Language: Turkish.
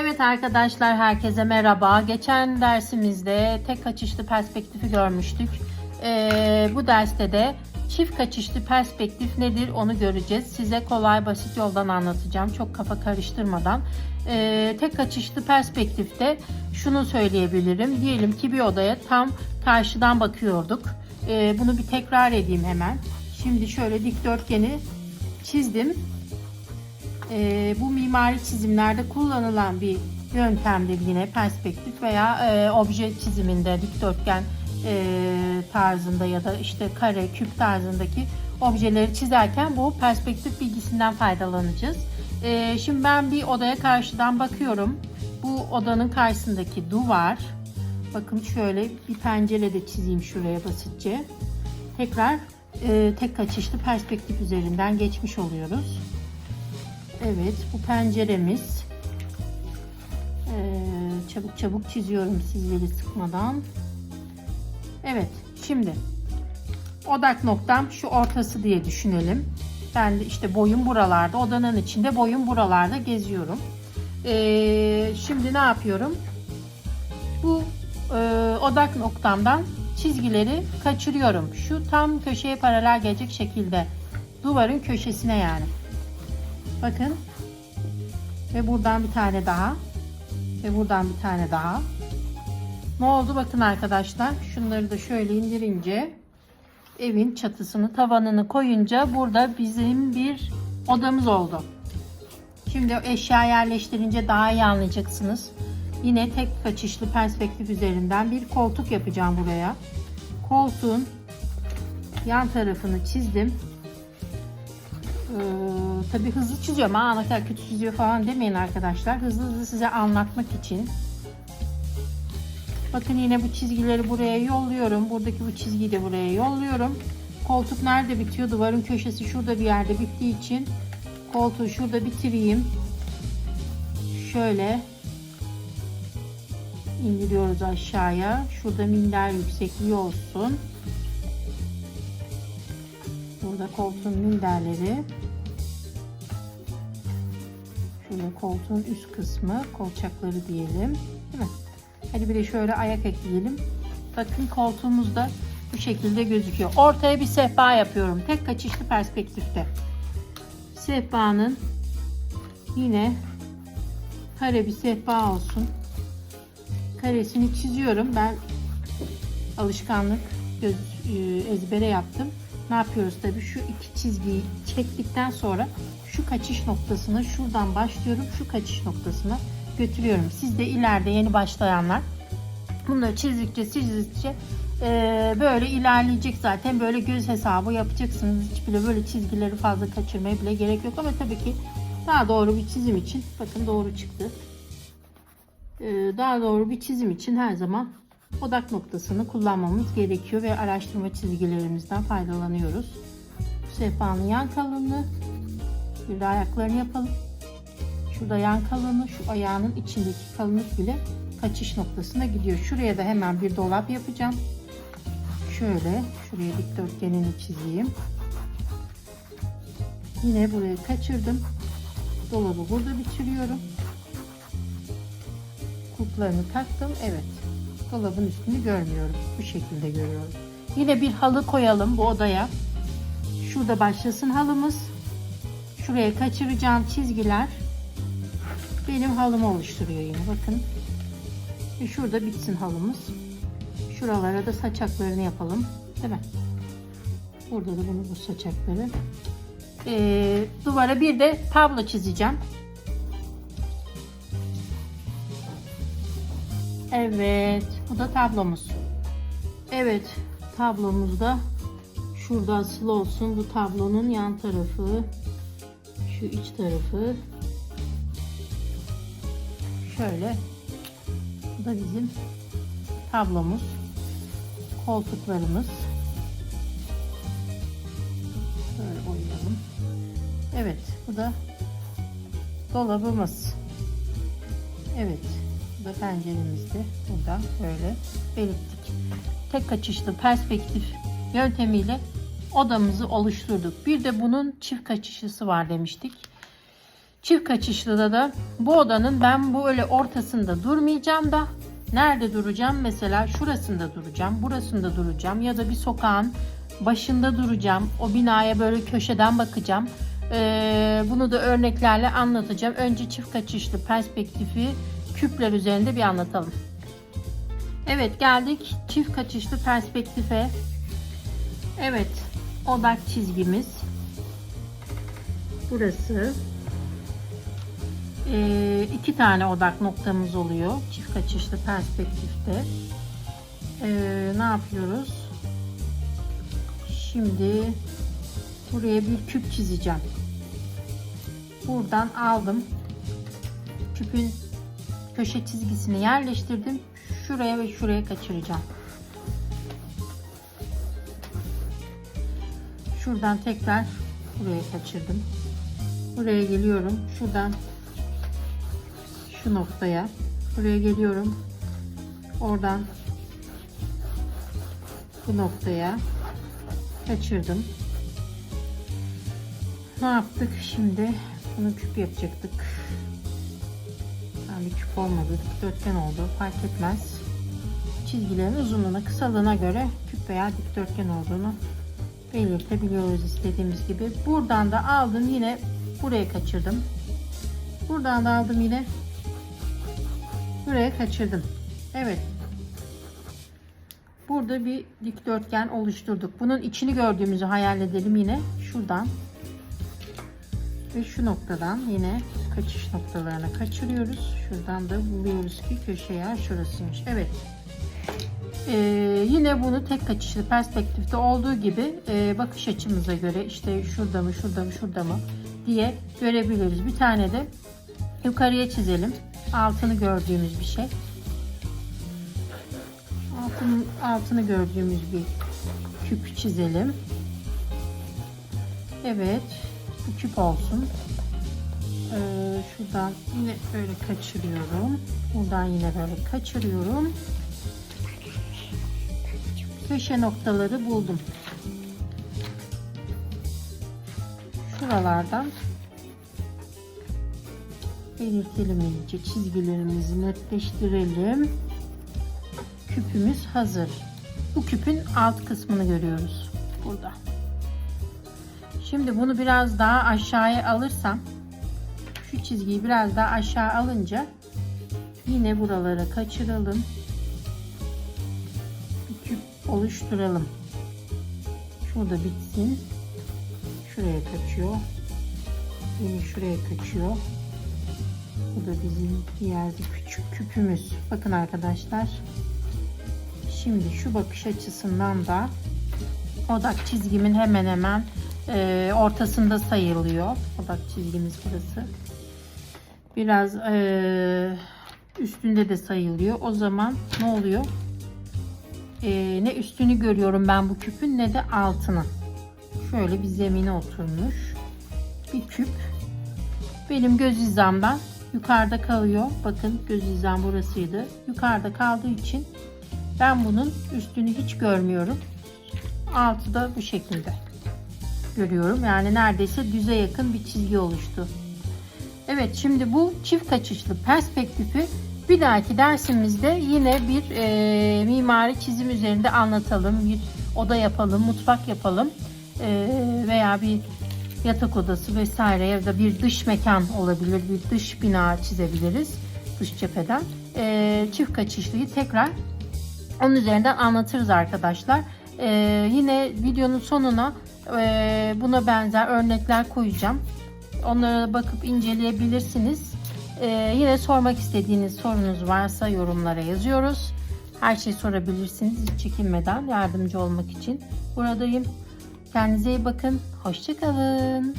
Evet arkadaşlar herkese merhaba. Geçen dersimizde tek açışlı perspektifi görmüştük. Ee, bu derste de çift kaçışlı perspektif nedir onu göreceğiz. Size kolay basit yoldan anlatacağım. Çok kafa karıştırmadan. Ee, tek açışlı perspektifte şunu söyleyebilirim. Diyelim ki bir odaya tam karşıdan bakıyorduk. Ee, bunu bir tekrar edeyim hemen. Şimdi şöyle dikdörtgeni çizdim. Ee, bu mimari çizimlerde kullanılan bir yöntemdir yine perspektif veya e, obje çiziminde dikdörtgen e, tarzında ya da işte kare, küp tarzındaki objeleri çizerken bu perspektif bilgisinden faydalanacağız. E, şimdi ben bir odaya karşıdan bakıyorum. Bu odanın karşısındaki duvar. Bakın şöyle bir pencere de çizeyim şuraya basitçe. Tekrar e, tek açışlı perspektif üzerinden geçmiş oluyoruz. Evet bu penceremiz. Ee, çabuk çabuk çiziyorum sizleri sıkmadan. Evet şimdi odak noktam şu ortası diye düşünelim. Ben de işte boyum buralarda odanın içinde boyum buralarda geziyorum. Ee, şimdi ne yapıyorum? Bu e, odak noktamdan çizgileri kaçırıyorum. Şu tam köşeye paralel gelecek şekilde duvarın köşesine yani. Bakın. Ve buradan bir tane daha. Ve buradan bir tane daha. Ne oldu bakın arkadaşlar. Şunları da şöyle indirince evin çatısını tavanını koyunca burada bizim bir odamız oldu. Şimdi eşya yerleştirince daha iyi anlayacaksınız. Yine tek kaçışlı perspektif üzerinden bir koltuk yapacağım buraya. Koltuğun yan tarafını çizdim. Ee, tabii hızlı çiziyorum. Aa ne kadar kötü çiziyor falan demeyin arkadaşlar. Hızlı hızlı size anlatmak için. Bakın yine bu çizgileri buraya yolluyorum. Buradaki bu çizgiyi de buraya yolluyorum. Koltuk nerede bitiyor? Duvarın köşesi şurada bir yerde bittiği için koltuğu şurada bitireyim. Şöyle indiriyoruz aşağıya. Şurada minder yüksekliği olsun. Burada koltuğun minderleri. Şöyle koltuğun üst kısmı, kolçakları diyelim. Değil mi? Hadi bir de şöyle ayak ekleyelim. Bakın koltuğumuz da bu şekilde gözüküyor. Ortaya bir sehpa yapıyorum. Tek kaçışlı perspektifte. Sehpanın yine kare bir sehpa olsun. Karesini çiziyorum. Ben alışkanlık göz, e, ezbere yaptım. Ne yapıyoruz tabii şu iki çizgiyi çektikten sonra şu kaçış noktasına şuradan başlıyorum şu kaçış noktasına götürüyorum. Siz de ileride yeni başlayanlar bunları çizdikçe çizdikçe e, böyle ilerleyecek zaten böyle göz hesabı yapacaksınız. Hiç bile böyle çizgileri fazla kaçırmaya bile gerek yok ama tabii ki daha doğru bir çizim için bakın doğru çıktı. E, daha doğru bir çizim için her zaman odak noktasını kullanmamız gerekiyor ve araştırma çizgilerimizden faydalanıyoruz. Bu sehpanın yan kalınlığı bir de ayaklarını yapalım. Şurada yan kalınlığı şu ayağının içindeki kalınlık bile kaçış noktasına gidiyor. Şuraya da hemen bir dolap yapacağım. Şöyle şuraya dikdörtgenini çizeyim. Yine burayı kaçırdım. Dolabı burada bitiriyorum. Kulplarını taktım. Evet dolabın üstünü görmüyorum. Bu şekilde görüyorum. Yine bir halı koyalım bu odaya. Şurada başlasın halımız. Şuraya kaçıracağım çizgiler benim halımı oluşturuyor yine bakın. Ve şurada bitsin halımız. Şuralara da saçaklarını yapalım. Değil mi? Burada da bunu bu saçakları. Ee, duvara bir de tablo çizeceğim. Evet, bu da tablomuz. Evet, tablomuzda şurada asılı olsun bu tablonun yan tarafı, şu iç tarafı. Şöyle, bu da bizim tablomuz, koltuklarımız. Böyle boyayalım. Evet, bu da dolabımız. Evet. Bu da penceremizdi. Burada böyle belirttik. Tek açışlı perspektif yöntemiyle odamızı oluşturduk. Bir de bunun çift kaçışlısı var demiştik. Çift kaçışlıda da bu odanın ben böyle ortasında durmayacağım da nerede duracağım? Mesela şurasında duracağım, burasında duracağım ya da bir sokağın başında duracağım. O binaya böyle köşeden bakacağım. Ee, bunu da örneklerle anlatacağım. Önce çift kaçışlı perspektifi küpler üzerinde bir anlatalım. Evet geldik çift kaçışlı perspektife. Evet odak çizgimiz. Burası. Ee, iki tane odak noktamız oluyor çift kaçışlı perspektifte. Ee, ne yapıyoruz? Şimdi buraya bir küp çizeceğim. Buradan aldım. Küpün köşe çizgisini yerleştirdim. Şuraya ve şuraya kaçıracağım. Şuradan tekrar buraya kaçırdım. Buraya geliyorum. Şuradan şu noktaya. Buraya geliyorum. Oradan bu noktaya kaçırdım. Ne yaptık şimdi? Bunu küp yapacaktık. Olmadı. Dikdörtgen oldu. Fark etmez. Çizgilerin uzunluğuna, kısalığına göre küp veya dikdörtgen olduğunu belirtebiliyoruz istediğimiz gibi. Buradan da aldım yine buraya kaçırdım. Buradan da aldım yine buraya kaçırdım. Evet. Burada bir dikdörtgen oluşturduk. Bunun içini gördüğümüzü hayal edelim yine. Şuradan ve şu noktadan yine kaçış noktalarına kaçırıyoruz. Şuradan da buluyoruz ki köşeye şurasıymış. Evet. Ee, yine bunu tek kaçışlı perspektifte olduğu gibi e, bakış açımıza göre işte şurada mı şurada mı şurada mı diye görebiliriz. Bir tane de yukarıya çizelim. Altını gördüğümüz bir şey. Altın, altını gördüğümüz bir küp çizelim. Evet. Küp olsun. Ee, şuradan yine böyle kaçırıyorum. Buradan yine böyle kaçırıyorum. Köşe noktaları buldum. Şuralardan belirtelim iyice çizgilerimizi netleştirelim. Küpümüz hazır. Bu küpün alt kısmını görüyoruz burada. Şimdi bunu biraz daha aşağıya alırsam şu çizgiyi biraz daha aşağı alınca yine buralara kaçıralım. Bir küp oluşturalım. Şurada bitsin. Şuraya kaçıyor. Yine şuraya kaçıyor. Bu da bizim diğer küçük küpümüz. Bakın arkadaşlar. Şimdi şu bakış açısından da odak çizgimin hemen hemen e, ortasında sayılıyor. Odak çizgimiz burası. Biraz e, üstünde de sayılıyor. O zaman ne oluyor? E, ne üstünü görüyorum ben bu küpün ne de altını. Şöyle bir zemine oturmuş bir küp. Benim göz hizamdan yukarıda kalıyor. Bakın göz hizam burasıydı. Yukarıda kaldığı için ben bunun üstünü hiç görmüyorum. Altı da bu şekilde görüyorum. Yani neredeyse düze yakın bir çizgi oluştu. Evet şimdi bu çift kaçışlı perspektifi bir dahaki dersimizde yine bir e, mimari çizim üzerinde anlatalım. Bir oda yapalım, mutfak yapalım e, veya bir yatak odası vesaire ya da bir dış mekan olabilir. Bir dış bina çizebiliriz dış cepheden. E, çift kaçışlıyı tekrar onun üzerinden anlatırız arkadaşlar. E, yine videonun sonuna buna benzer örnekler koyacağım. Onlara bakıp inceleyebilirsiniz. E, yine sormak istediğiniz sorunuz varsa yorumlara yazıyoruz. Her şeyi sorabilirsiniz hiç çekinmeden yardımcı olmak için buradayım. Kendinize iyi bakın. Hoşçakalın.